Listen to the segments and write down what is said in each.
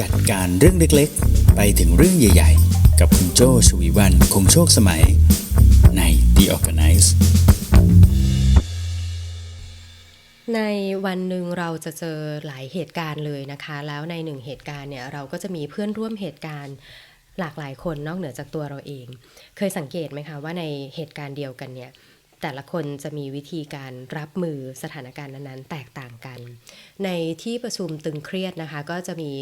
จัดการเรื่องเล็กๆ ไปถึงเรื่องใหญ่ๆ กับคุณโจชวีวันคงโชคสมัย ใน The Organize ในวันหนึ่งเราจะเจอหลายเหตุการณ์เลยนะคะ แล้วในหนึ่งเหตุการณ์เนี่ยเราก็จะมีเพื่อนร่วมเหตุการณ์หลากหลายคนนอกเหนือจากตัวเราเอง เคยสังเกตไหมคะว่าในเหตุการณ์เดียวกันเนี่ย แต่ละคนจะมีวิธีการรับมือสถานการณ์นั้นๆ แตกต่างกัน ในที่ประชุมตึงเครียดนะคะ ก็จะมี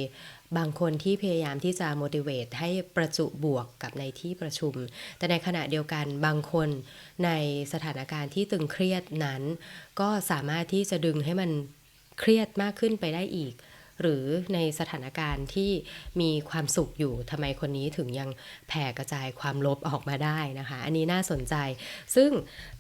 บางคนที่พยายามที่จะ motivate ให้ประจุบวกกับในที่ประชุม แต่ในขณะเดียวกันบางคนในสถานการณ์ที่ตึงเครียดนั้น ก็สามารถที่จะดึงให้มันเครียดมากขึ้นไปได้อีก หรือในสถานการณ์ที่มีความสุขอยู่ทำไมคนนี้ถึงยังแผ่กระจายความลบออกมาได้นะคะ อันนี้น่าสนใจ ซึ่ง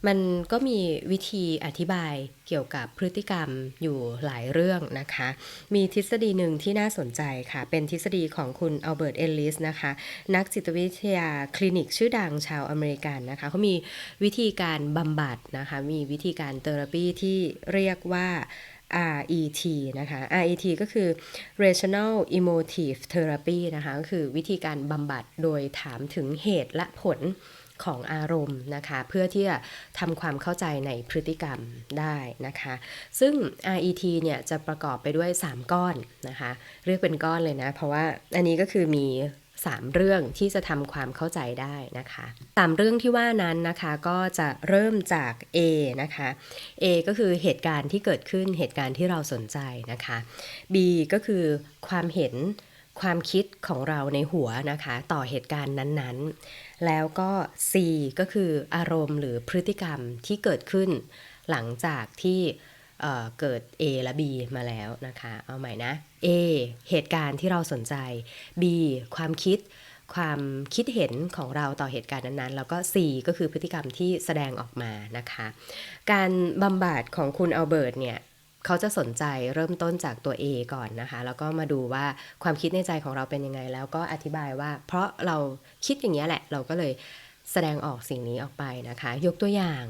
มันก็มีวิธีอธิบายเกี่ยวกับพฤติกรรมอยู่หลายเรื่องนะคะ มีทฤษฎีหนึ่งที่น่าสนใจค่ะ เป็นทฤษฎีของคุณอัลเบิร์ต เอลลิสนะคะ นักจิตวิทยาคลินิกชื่อดังชาวอเมริกันนะคะ เขามีวิธีการบำบัดนะคะ มีวิธีการเทอราปีที่เรียกว่า RET นะคะ RET ก็คือ Rational Emotive Therapy นะคะก็คือวิธีการบำบัดโดยถามถึงเหตุและผลของอารมณ์นะคะ เพื่อที่จะทำความเข้าใจในพฤติกรรมได้นะคะ ซึ่ง RET เนี่ยจะประกอบไปด้วย 3 ก้อนนะคะ เรียกเป็นก้อนเลยนะ เพราะว่าอันนี้ก็คือมี 3 เรื่องที่จะทำความเข้าใจได้นะคะสามเรื่องที่ว่านั้นนะคะก็จะเริ่มจาก A นะคะ A ก็คือเหตุการณ์ที่เกิดขึ้นเหตุการณ์ที่เราสนใจนะคะ B ก็คือความเห็นความคิดของเราในหัวนะคะ ต่อเหตุการณ์นั้นๆ แล้วก็ C ก็คืออารมณ์หรือพฤติกรรมที่เกิดขึ้น หลังจากที่ เเกิด A และ B มาแล้วนะคะ เอาใหม่นะ A เหตุการณ์ที่เราสนใจ B ความคิดความคิดเห็นของเราต่อเหตุการณ์นั้นๆ แล้วก็ C ก็คือพฤติกรรมที่แสดงออกมานะคะ การบำบัดของคุณอัลเบิร์ตเนี่ยเขาจะสนใจเริ่มต้นจากตัว A ก่อนนะคะ แล้วก็มาดูว่าความคิดในใจของเราเป็นยังไง แล้วก็อธิบายว่า เพราะเราคิดอย่างนี้แหละ เราก็เลยแสดงออกสิ่งนี้ออกไปนะคะ ยกตัวอย่าง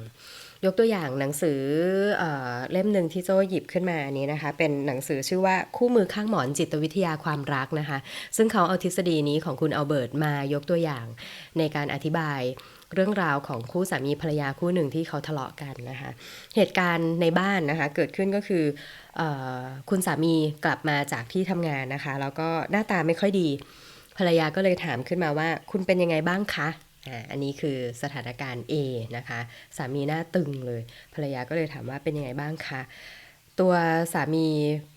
ยกตัวอย่างหนังสือเอเล่มหนึ่งที่โจหยิบขึ้นมานี้นะคะ เป็นหนังสือชื่อว่าคู่มือข้างหมอนจิตวิทยาความรักนะคะ ซึ่งเขาเอาทฤษฎีนี้ของคุณเอัลเบิร์ตมายกตัวอย่างในการอธิบายเรื่องราวของคู่สามีภรรยาคู่หนึ่งที่เขาทะเลาะกันนะคะ เหตุการณ์ในบ้านนะคะ เกิดขึ้นก็คือออคุณสามีกลับมาจากที่ทำงานนะคะ แล้วก็หน้าตาไม่ค่อยดี ภรรยาก็เลยถามขึ้นมาว่า คุณเป็นยังไงบ้างคะ อันนี้คือสถานการณ์ A นะคะ สามีหน้าตึงเลย ภรรยาก็เลยถามว่าเป็นยังไงบ้างคะ ตัวสามี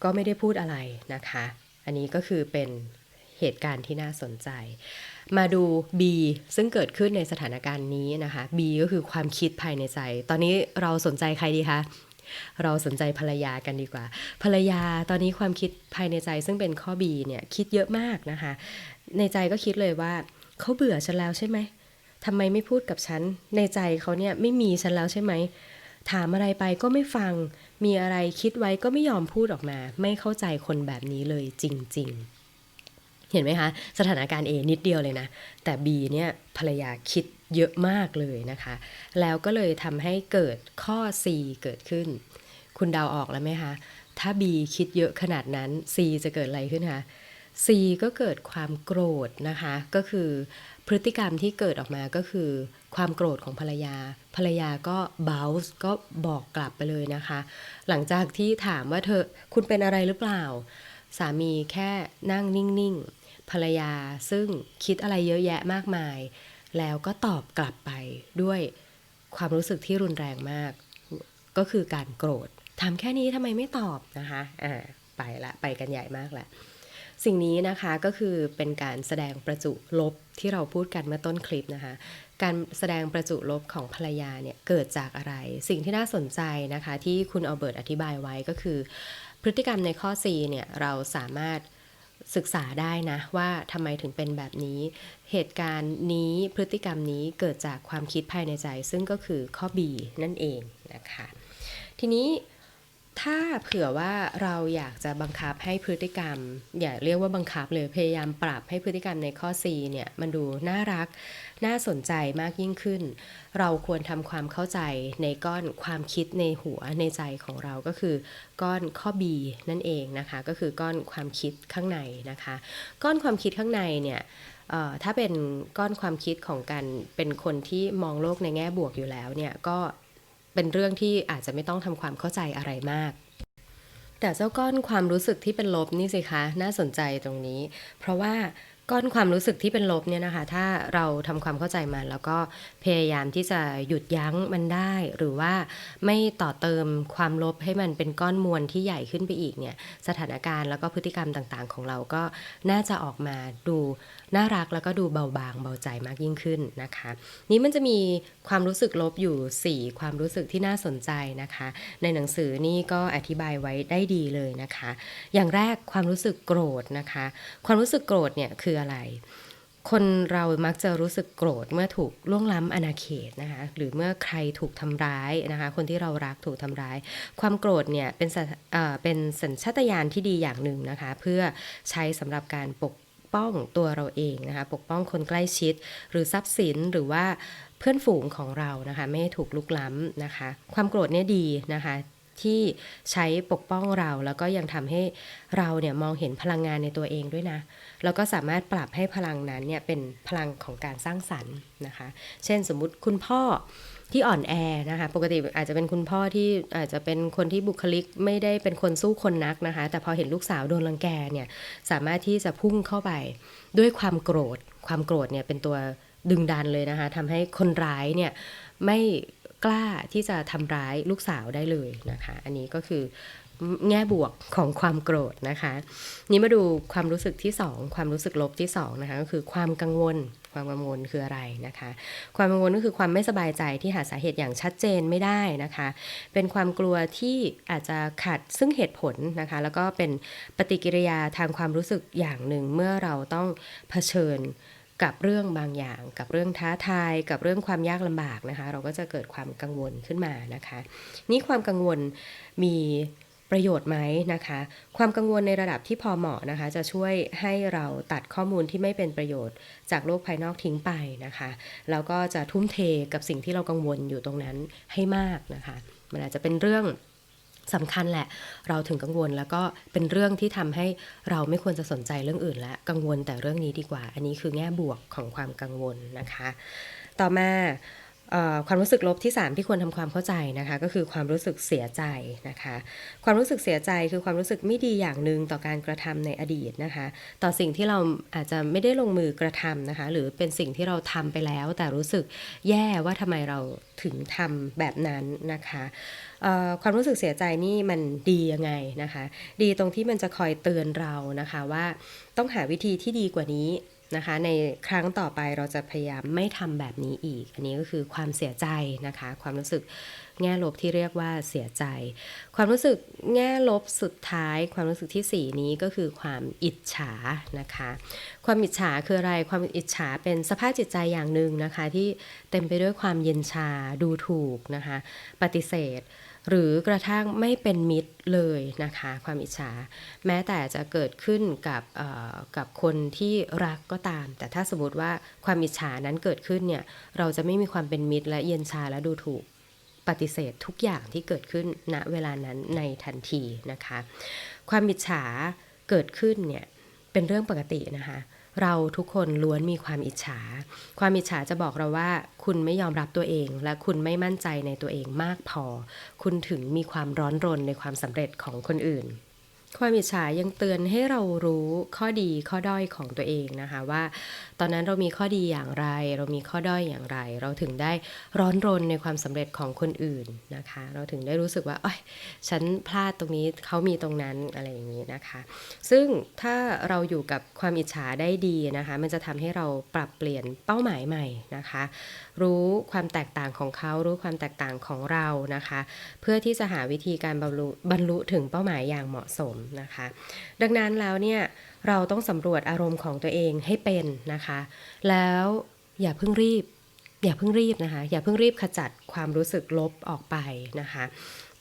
ก็ไม่ได้พูดอะไรนะคะ อันนี้ก็คือเป็นเหตุการณ์ที่น่าสนใจ มาดู B ซึ่งเกิดขึ้นในสถานการณ์นี้นะคะ B ก็คือความคิดภายในใจ ตอนนี้เราสนใจใครดีคะเราสนใจภรรยากันดีกว่า ภรรยาตอนนี้ความคิดภายในใจซึ่งเป็นข้อ B เนี่ยคิดเยอะมากนะคะ ในใจก็คิดเลยว่าเขาเบื่อฉันแล้วใช่ไหม ทำไมไม่พูดกับฉัน ในใจเขาเนี่ยไม่มีฉันแล้วใช่ไหม ถามอะไรไปก็ไม่ฟัง มีอะไรคิดไว้ก็ไม่ยอมพูดออกมา ไม่เข้าใจคนแบบนี้เลยจริง ๆ เห็นไหมคะ สถานการณ์ A นิดเดียวเลยนะ แต่ B เนี่ยภรรยาคิดเยอะมากเลยนะคะ แล้วก็เลยทำให้เกิดข้อ C เกิดขึ้น คุณเดาออกแล้วไหมคะ ถ้า B คิดเยอะขนาดนั้น C จะเกิดอะไรขึ้นคะ C ก็เกิดความโกรธนะคะ ก็คือพฤติกรรมที่เกิดออกมาก็คือ ความโกรธของภรรยา ภรรยาก็ bounce ก็บอกกลับไปเลยนะคะ หลังจากที่ถามว่าเธอคุณเป็นอะไรหรือเปล่า สามีแค่นั่งนิ่งๆ ภรรยาซึ่งคิดอะไรเยอะแยะมากมาย แล้วก็ตอบกลับไปด้วยความรู้สึกที่รุนแรงมาก ก็คือการโกรธถามแค่นี้ทำไมไม่ตอบนะคะอ่าไปละไปกันใหญ่มากแหละสิ่งนี้นะคะก็คือเป็นการแสดงประจุลบ ที่เราพูดกันเมื่อต้นคลิปนะคะ การแสดงประจุลบของภรรยาเนี่ยเกิดจากอะไร สิ่งที่น่าสนใจนะคะที่คุณอัลเบิร์ตอธิบายไว้ก็คือ พฤติกรรมในข้อ C เนี่ยเราสามารถศึกษาได้นะว่าทำไมถึงเป็นแบบนี้ เหตุการณ์นี้พฤติกรรมนี้เกิดจากความคิดภายในใจ ซึ่งก็คือข้อ B นั่นเองนะคะ ทีนี้ ถ้าเผื่อว่าเราอยากจะบังคับให้พฤติกรรม อย่าเรียกว่าบังคับเลยพยายามปรับให้พฤติกรรมในข้อ C เนี่ยมันดูน่ารัก น่าสนใจมากยิ่งขึ้น เราควรทำความเข้าใจในก้อนความคิดในหัวในใจของเราก็คือ ก้อนข้อ B นั่นเองนะคะ ก็คือก้อนความคิดข้างในนะคะ ก้อนความคิดข้างในเนี่ยถ้าเป็นก้อนความคิดของการเป็นคนที่มองโลกในแง่บวกอยู่แล้วเนี่ยก็ เป็นเรื่องที่อาจจะไม่ต้องทำความเข้าใจอะไรมาก แต่เจ้าก้อนความรู้สึกที่เป็นลบนี่สิคะน่าสนใจตรงนี้ เพราะว่าก้อนความรู้สึกที่เป็นลบเนี่ยนะคะ ถ้าเราทำความเข้าใจมัน แล้วก็พยายามที่จะหยุดยั้งมันได้ หรือว่าไม่ต่อเติมความลบให้มันเป็นก้อนมวลที่ใหญ่ขึ้นไปอีกเนี่ยสถานการณ์แล้วก็พฤติกรรมต่างๆ ของเราก็น่าจะออกมาดู น่ารักแล้วก็ดูเบาบางเบาใจมากยิ่งขึ้นนะคะ นี้มันจะมีความรู้สึกลบอยู่ 4 ความรู้สึกที่น่าสนใจนะคะ ในหนังสือนี่ก็อธิบายไว้ได้ดีเลยนะคะ อย่างแรกความรู้สึกโกรธนะคะ ความรู้สึกโกรธเนี่ยคืออะไรคนเรามักจะรู้สึกโกรธเมื่อถูกล่วงล้ำอาณาเขตนะคะหรือเมื่อใครถูกทำร้ายนะคะคนที่เรารักถูกทำร้าย ความโกรธเนี่ยเป็นเเป็นสัญชาตญาณที่ดีอย่างหนึ่งนะคะ เพื่อใช้สำหรับการปก ป้องตัวเราเองนะคะ ปกป้องคนใกล้ชิด หรือทรัพย์สินหรือว่าเพื่อนฝูงของเรานะคะ ไม่ถูกลุกล้ำนะคะ ความโกรธเนี่ยดีนะคะที่ใช้ปกป้องเราแล้วก็ยังทำให้เราเนี่ยมองเห็นพลังงานในตัวเองด้วยนะ แล้วก็สามารถปรับให้พลังนั้นเนี่ยเป็นพลังของการสร้างสรรค์นะคะ เช่นสมมุติคุณพ่อ ที่อ่อนแอนะคะ ปกติอาจจะเป็นคุณพ่อที่อาจจะเป็นคนที่บุคลิกไม่ได้เป็นคนสู้คนนักนะคะ แต่พอเห็นลูกสาวโดนรังแกเนี่ย สามารถที่จะพุ่งเข้าไปด้วยความโกรธ ความโกรธเนี่ยเป็นตัวดึงดันเลยนะคะทำให้คนร้ายเนี่ยไม่กล้าที่จะทำร้ายลูกสาวได้เลยนะคะ อันนี้ก็คือแง่บวกของความโกรธนะคะ นี้มาดูความรู้สึกที่ 2 ความรู้สึกลบที่2นะคะก็คือความกังวล ความกังวลคืออะไรนะคะ ความกังวลก็คือความไม่สบายใจที่หาสาเหตุอย่างชัดเจนไม่ได้นะคะ เป็นความกลัวที่อาจจะขัดซึ่งเหตุผลนะคะ แล้วก็เป็นปฏิกิริยาทางความรู้สึกอย่างหนึ่งเมื่อเราต้องเผชิญกับเรื่องบางอย่าง กับเรื่องท้าทาย กับเรื่องความยากลำบากนะคะ เราก็จะเกิดความกังวลขึ้นมานะคะ นี่ความกังวลมี ประโยชน์ไหมนะคะ ความกังวลในระดับที่พอเหมาะนะคะ จะช่วยให้เราตัดข้อมูลที่ไม่เป็นประโยชน์ จากโลกภายนอกทิ้งไปนะคะแล้วก็จะทุ่มเทกับสิ่งที่เรากังวลอยู่ตรงนั้นให้มากนะคะ มันอาจจะเป็นเรื่องสำคัญแหละ เราถึงกังวลแล้วก็เป็นเรื่องที่ทำให้เราไม่ควรจะสนใจเรื่องอื่นและกังวลแต่เรื่องนี้ดีกว่า อันนี้คือแง่บวกของความกังวลนะคะ ต่อมา ความรู้สึกลบที่ 3 ที่ควรทำความเข้าใจนะคะก็คือความรู้สึกเสียใจนะคะ ความรู้สึกเสียใจคือความรู้สึกไม่ดีอย่างหนึ่งต่อการกระทำในอดีตนะคะ ต่อสิ่งที่เราอาจจะไม่ได้ลงมือกระทำนะคะ หรือเป็นสิ่งที่เราทำไปแล้ว แต่รู้สึกแย่ว่าทำไมเราถึงทำแบบนั้นนะคะความรู้สึกเสียใจนี่มันดียังไงนะคะ ดีตรงที่มันจะคอยเตือนเรานะคะว่าต้องหาวิธีที่ดีกว่านี้ นะคะ ในครั้งต่อไปเราจะพยายามไม่ทำแบบนี้อีก อันนี้ก็คือความเสียใจนะคะ ความรู้สึกแง่ลบที่เรียกว่าเสียใจ ความรู้สึกแง่ลบสุดท้าย ความรู้สึกที่สี่นี้ก็คือความอิจฉานะคะ ความอิจฉาคืออะไร ความอิจฉาเป็นสภาพจิตใจอย่างหนึ่งนะคะ ที่เต็มไปด้วยความเย็นชาดูถูกนะคะ ปฏิเสธ หรือกระทั่งไม่เป็นมิตรเลยนะคะ ความอิจฉา แม้แต่จะเกิดขึ้นกับกับคนที่รักก็ตาม แต่ถ้าสมมติว่าความอิจฉานั้นเกิดขึ้นเนี่ยเราจะไม่มีความเป็นมิตรและเย็นชาและดูถูกปฏิเสธทุกอย่างที่เกิดขึ้นณเวลานั้นในทันทีนะคะ ความอิจฉาเกิดขึ้นเนี่ยเป็นเรื่องปกตินะคะ เราทุกคนล้วนมีความอิจฉา ความอิจฉาจะบอกเราว่า คุณไม่ยอมรับตัวเอง และคุณไม่มั่นใจในตัวเองมากพอ คุณถึงมีความร้อนรนในความสำเร็จของคนอื่น ความอิจฉายังเตือนให้เรารู้ข้อดีข้อด้อยของตัวเองนะคะว่า ตอนนั้นเรามีข้อดีอย่างไร เรามีข้อด้อยอย่างไร เราถึงได้ร้อนรนในความสำเร็จของคนอื่นนะคะ เราถึงได้รู้สึกว่าอ้ยฉันพลาดตรงนี้เขามีตรงนั้นอะไรอย่างนี้นะคะ ซึ่งถ้าเราอยู่กับความอิจฉาได้ดีนะคะ มันจะทำให้เราปรับเปลี่ยนเป้าหมายใหม่นะคะรู้ความแตกต่างของเขารู้ความแตกต่างของเรานะคะ เพื่อที่จะหาวิธีการบรรลุบรรลุถึงเป้าหมายอย่างเหมาะสมนะคะ ดังนั้นแล้วเนี่ยเราต้องสำรวจอารมณ์ของตัวเองให้เป็นนะคะ แล้วอย่าเพิ่งรีบ อย่าเพิ่งรีบนะคะ อย่าเพิ่งรีบขจัดความรู้สึกลบออกไปนะคะ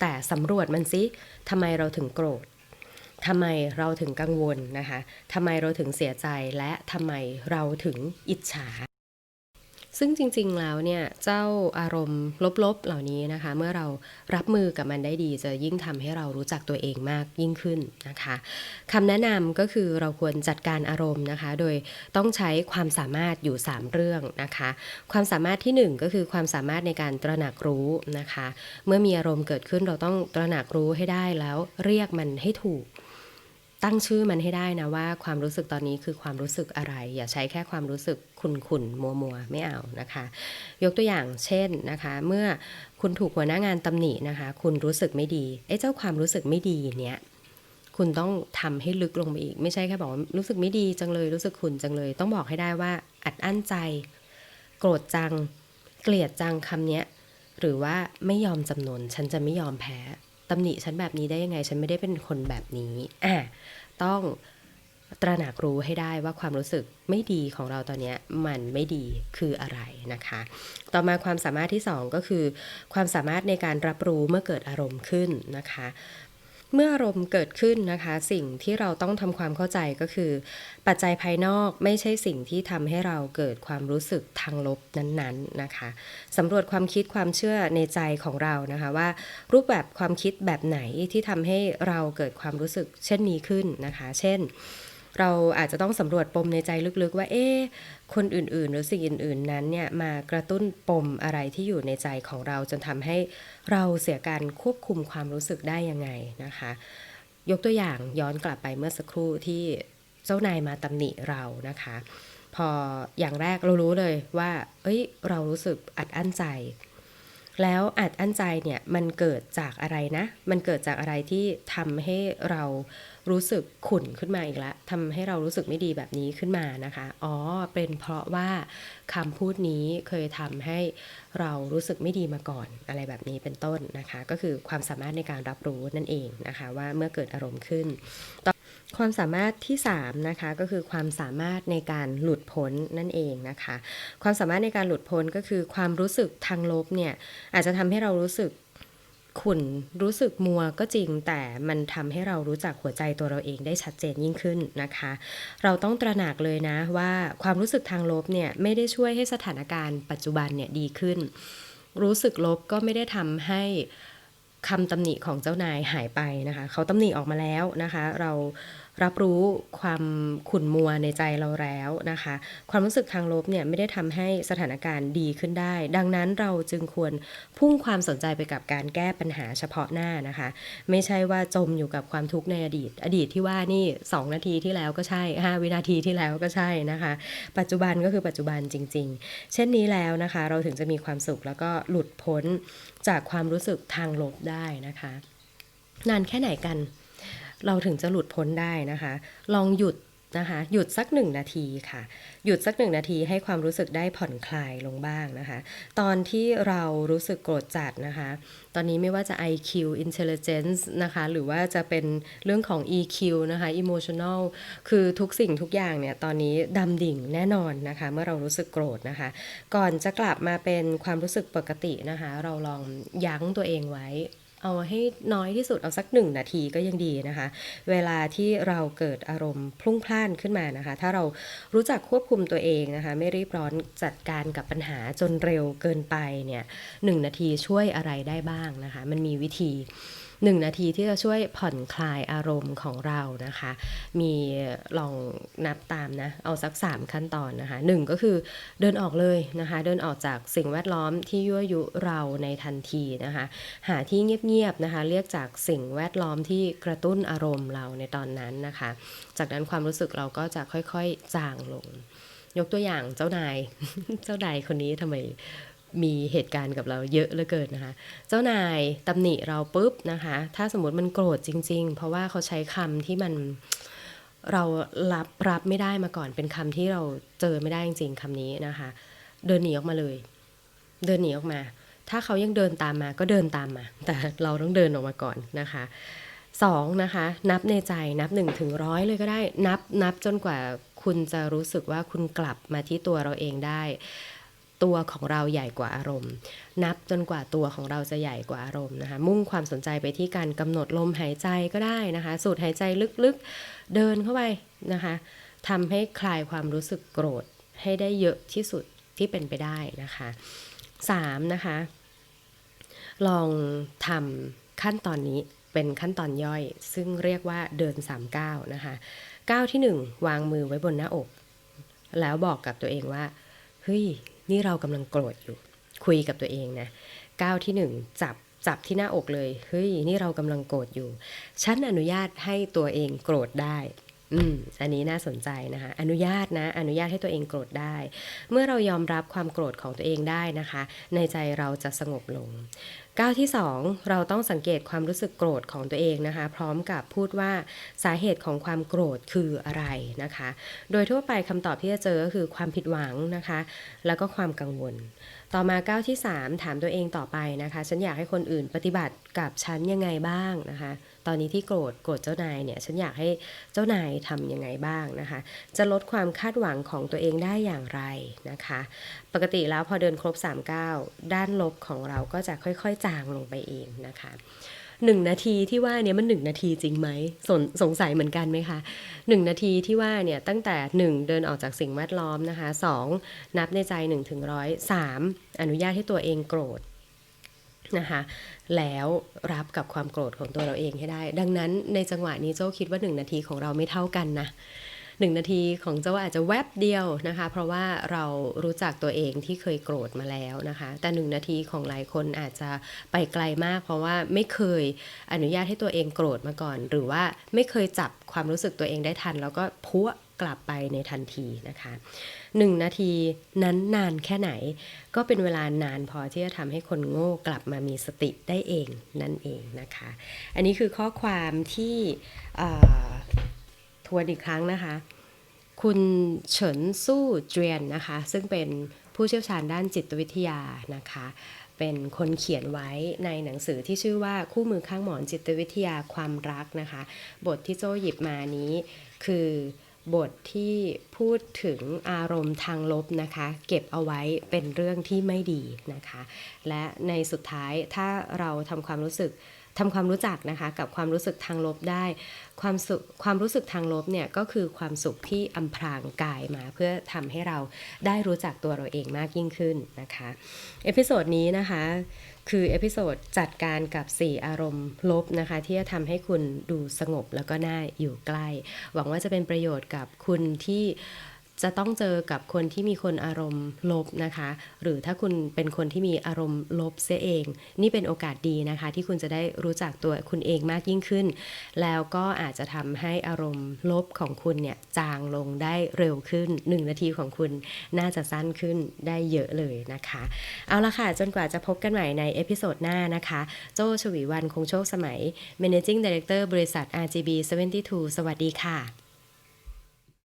แต่สำรวจมันสิทำไมเราถึงโกรธทำไมเราถึงกังวลนะคะ ทำไมเราถึงเสียใจ และทำไมเราถึงอิจฉา ซึ่งจริงๆแล้วเนี่ยเจ้าอารมณ์ลบๆเหล่านี้นะคะ เมื่อเรารับมือกับมันได้ดีจะยิ่งทำให้เรารู้จักตัวเองมากยิ่งขึ้นนะคะคำแนะนำก็คือเราควรจัดการอารมณ์นะคะ โดยต้องใช้ความสามารถอยู่ 3 เรื่องนะคะ ความสามารถทีหนึ่1 ก็คือความสามารถในการตระหนักรู้นะคะ เมื่อมีอารมณ์เกิดขึ้นเราต้องตระหนักรู้ให้ได้แล้วเรียกมันให้ถูก ตั้งชื่อมันให้ได้นะว่าความรู้สึกตอนนี้คือความรู้สึกอะไร อย่าใช้แค่ความรู้สึกขุนขุนมัวมัวไม่เอานะคะ ยกตัวอย่างเช่นนะคะ เมื่อคุณถูกหัวหน้างานตำหนินะคะ คุณรู้สึกไม่ดีไอ้เจ้าความรู้สึกไม่ดีเนี้ยคุณต้องทำให้ลึกลงไปอีก ไม่ใช่แค่บอกว่ารู้สึกไม่ดีจังเลยรู้สึกขุนจังเลย ต้องบอกให้ได้ว่าอัดอั้นใจ โกรธจัง เกลียดจังคำเนี้ยหรือว่าไม่ยอมจำนนฉันจะไม่ยอมแพ้ ตำหนิฉันแบบนี้ได้ยังไง ฉันไม่ได้เป็นคนแบบนี้อะต้องตระหนักรู้ให้ได้ว่าความรู้สึกไม่ดีของเราตอนเนี้ยมันไม่ดีคืออะไรนะคะ ต่อมาความสามารถที่สองก็คือ ความสามารถในการรับรู้เมื่อเกิดอารมณ์ขึ้นนะคะ เมื่ออารมณ์เกิดขึ้นนะคะ สิ่งที่เราต้องทำความเข้าใจก็คือ ปัจจัยภายนอกไม่ใช่สิ่งที่ทำให้เราเกิดความรู้สึกทางลบนั้นๆนะคะสำรวจความคิดความเชื่อในใจของเรานะคะว่า รูปแบบความคิดแบบไหนที่ทำให้เราเกิดความรู้สึกเช่นนี้ขึ้นนะคะ เช่น เราอาจจะต้องสำรวจปมในใจลึกๆ ว่าเอ๊คนอื่นๆ หรือสิ่งอื่น ๆ นั้นเนี่ยมากระตุ้นปมอะไรที่อยู่ในใจของเราจนทำให้เราเสียการควบคุมความรู้สึกได้ยังไงนะคะ ยกตัวอย่างย้อนกลับไปเมื่อสักครู่ที่เจ้านายมาตำหนิเรานะคะ พออย่างแรกเรารู้เลยว่า เอ้ย เรารู้สึกอัดอั้นใจ แล้วอัดอั้นใจเนี่ยมันเกิดจากอะไรนะ มันเกิดจากอะไรที่ทำให้เรารู้สึกขุ่นขึ้นมาอีกแล้วทำให้เรารู้สึกไม่ดีแบบนี้ขึ้นมานะคะ อ๋อ เป็นเพราะว่าคำพูดนี้เคยทำให้เรารู้สึกไม่ดีมาก่อนอะไรแบบนี้เป็นต้นนะคะ ก็คือความสามารถในการรับรู้นั่นเองนะคะ ว่าเมื่อเกิดอารมณ์ขึ้น ความสามารถที่3นะคะก็คือความสามารถในการหลุดพ้นนั่นเองนะคะ ความสามารถในการหลุดพ้นก็คือความรู้สึกทางลบเนี่ยอาจจะทำให้เรารู้สึกขุ่นรู้สึกมัวก็จริง แต่มันทำให้เรารู้จักหัวใจตัวเราเองได้ชัดเจนยิ่งขึ้นนะคะ เราต้องตระหนักเลยนะว่าความรู้สึกทางลบเนี่ยไม่ได้ช่วยให้สถานการณ์ปัจจุบันเนี่ยดีขึ้น รู้สึกลบก็ไม่ได้ทำให้ คำตำหนิของเจ้านายหายไปนะคะ เขาตำหนิออกมาแล้วนะคะ เรา รับรู้ความขุ่นมัวในใจเราแล้วนะคะ ความรู้สึกทางลบเนี่ยไม่ได้ทำให้สถานการณ์ดีขึ้นได้ ดังนั้นเราจึงควรพุ่งความสนใจไปกับการแก้ปัญหาเฉพาะหน้านะคะ ไม่ใช่ว่าจมอยู่กับความทุกข์ในอดีต อดีตที่ว่านี่ 2 นาทีที่แล้วก็ใช่ 5 วินาทีที่แล้วก็ใช่นะคะ ปัจจุบันก็คือปัจจุบันจริง ๆ เช่นนี้แล้วนะคะ เราถึงจะมีความสุขแล้วก็หลุดพ้นจากความรู้สึกทางลบได้นะคะ นานแค่ไหนกัน เราถึงจะหลุดพ้นได้นะคะ ลองหยุดนะคะหยุดสักหนึ่งนาทีค่ะ หยุดสักหนึ่งนาทีให้ความรู้สึกได้ผ่อนคลายลงบ้างนะคะ ตอนที่เรารู้สึกโกรธจัดนะคะ ตอนนี้ไม่ว่าจะ IQ intelligence นะคะ หรือว่าจะเป็นเรื่องของ EQ นะคะ emotional คือทุกสิ่งทุกอย่างเนี่ย ตอนนี้ดำดิ่งแน่นอนนะคะ เมื่อเรารู้สึกโกรธนะคะ ก่อนจะกลับมาเป็นความรู้สึกปกตินะคะ เราลองยั้งตัวเองไว้ เอาให้น้อยที่สุดเอาสักหนึ่งนาทีก็ยังดีนะคะ เวลาที่เราเกิดอารมณ์พลุ่งพล่านขึ้นมานะคะ ถ้าเรารู้จักควบคุมตัวเองนะคะ ไม่รีบร้อนจัดการกับปัญหาจนเร็วเกินไปเนี่ยหนึ่งนาทีช่วยอะไรได้บ้างนะคะ มันมีวิธี หนึ่งนาทีที่จะช่วยผ่อนคลายอารมณ์ของเรานะคะ มีลองนับตามนะ เอาสัก 3 ขั้นตอนนะคะหนึ่งก็คือเดินออกเลยนะคะ เดินออกจากสิ่งแวดล้อมที่ยั่วยุเราในทันทีนะคะ หาที่เงียบๆนะคะ เรียกจากสิ่งแวดล้อมที่กระตุ้นอารมณ์เราในตอนนั้นนะคะ จากนั้นความรู้สึกเราก็จะค่อยๆจางลง ยกตัวอย่างเจ้านาย เจ้านายคนนี้ทำไม มีเหตุการณ์กับเราเยอะเหลือเกินนะคะ เจ้านายตำหนิเราปุ๊บนะคะ ถ้าสมมติมันโกรธจริง ๆ เพราะว่าเขาใช้คำที่มันเรารับรับไม่ได้มาก่อนเป็นคำที่เราเจอไม่ได้จริง ๆคำนี้นะคะ เดินหนีออกมาเลย เดินหนีออกมา ถ้าเขายังเดินตามมาก็เดินตามมา แต่เราต้องเดินออกมาก่อนนะคะสองนะคะ นับในใจนับหนึ่งถึงร้อยเลยก็ได้ นับนับจนกว่าคุณจะรู้สึกว่าคุณกลับมาที่ตัวเราเองได้ ตัวของเราใหญ่กว่าอารมณ์ นับจนกว่าตัวของเราจะใหญ่กว่าอารมณ์นะคะ มุ่งความสนใจไปที่การกำหนดลมหายใจก็ได้นะคะ สูดหายใจลึกๆ เดินเข้าไปนะคะทำให้คลายความรู้สึกโกรธให้ได้เยอะที่สุดที่เป็นไปได้นะคะสามนะคะ ลองทำขั้นตอนนี้เป็นขั้นตอนย่อย ซึ่งเรียกว่าเดิน3ก้าวนะคะก้าวที่ 1 วางมือไว้บนหน้าอก แล้วบอกกับตัวเองว่า เฮ้ย นี่เรากำลังโกรธอยู่ คุยกับตัวเองนะก้าวที่1จับจับที่หน้าอกเลย เฮ้ย นี่เรากำลังโกรธอยู่ ฉันอนุญาตให้ตัวเองโกรธได้ อืมอันนี้น่าสนใจนะคะ อนุญาตนะ อนุญาตให้ตัวเองโกรธได้ เมื่อเรายอมรับความโกรธของตัวเองได้นะคะ ในใจเราจะสงบลงก้าวที่ 2 เราต้องสังเกตความรู้สึกโกรธของตัวเองนะคะ พร้อมกับพูดว่าสาเหตุของความโกรธคืออะไรนะคะ โดยทั่วไปคำตอบที่จะเจอก็คือความผิดหวังนะคะ แล้วก็ความกังวล ต่อมาก้าวที่ 3 ถามตัวเองต่อไปนะคะ ฉันอยากให้คนอื่นปฏิบัติกับฉันยังไงบ้างนะคะ อนนี้ที่โกรธโกรธเจ้านายเนี่ยฉันอยากให้เจ้านายทำยังไงบ้างนะคะ จะลดความคาดหวังของตัวเองได้อย่างไรนะคะ ปกติแล้วพอเดินครบ3ก้าด้านลบของเราก็จะค่อยๆ จางลงไปเองนะคะหนึ่งนาทีที่ว่าเนี่ยมันหนึ่งนาทีจริงไหมสนสงสัยเหมือนกันไหมคะหนึ่งนาทีที่ว่าเนี่ยตั้งแต่หนึ่งเดินออกจากสิ่งแวดล้อมนะคะสองนับในใจ1นึ่งถึงร้อยสามอนุญาตให้ตัวเองโกรธ นะคะแล้วรับกับความโกรธของตัวเราเองให้ได้ ดังนั้นในจังหวะนี้โจ้คิดว่า 1 นาทีของเราไม่เท่ากันนะหนึ่งนาทีของเจ้าอาจจะแวบเดียวนะคะ เพราะว่าเรารู้จักตัวเองที่เคยโกรธมาแล้วนะคะ แต่หนึ่งนาทีของหลายคนอาจจะไปไกลมาก เพราะว่าไม่เคยอนุญาตให้ตัวเองโกรธมาก่อน หรือว่าไม่เคยจับความรู้สึกตัวเองได้ทัน แล้วก็พัว กลับไปในทันทีนะคะหนึ่งนาทีนั้นนานแค่ไหน ก็เป็นเวลานานพอที่จะทำให้คนโง่กลับมามีสติได้เองนั่นเองนะคะ อันนี้คือข้อความที่ทวนอีกครั้งนะคะ คุณเฉินสู้เจียนนะคะ ซึ่งเป็นผู้เชี่ยวชาญด้านจิตวิทยานะคะเป็นคนเขียนไว้ในหนังสือที่ชื่อว่าคู่มือข้างหมอนจิตวิทยาความรักนะคะ บทที่โจหยิบมานี้คือ บทที่พูดถึงอารมณ์ทางลบนะคะ เก็บเอาไว้เป็นเรื่องที่ไม่ดีนะคะ และในสุดท้ายถ้าเราทำความรู้สึกทำความรู้จักนะคะกับความรู้สึกทางลบได้ ความสุขความรู้สึกทางลบเนี่ยก็คือความสุขที่อำพรางกายมา เพื่อทำให้เราได้รู้จักตัวเราเองมากยิ่งขึ้นนะคะ เอพิโซดนี้นะคะ คือเอพิโซดจัดการกับ 4 อารมณ์ลบนะคะ ที่จะทำให้คุณดูสงบแล้วก็น่าอยู่ใกล้ หวังว่าจะเป็นประโยชน์กับคุณที่ จะต้องเจอกับคนที่มีคนอารมณ์ลบนะคะ หรือถ้าคุณเป็นคนที่มีอารมณ์ลบเสียเอง นี่เป็นโอกาสดีนะคะ ที่คุณจะได้รู้จักตัวคุณเองมากยิ่งขึ้น แล้วก็อาจจะทำให้อารมณ์ลบของคุณเนี่ยจางลงได้เร็วขึ้น 1 นาทีของคุณน่าจะสั้นขึ้นได้เยอะเลยนะคะ เอาละค่ะ จนกว่าจะพบกันใหม่ในเอพิโซดหน้านะคะ โจชวีวันคงโชคสมัย Managing Director บริษัท RGB 72 สวัสดีค่ะ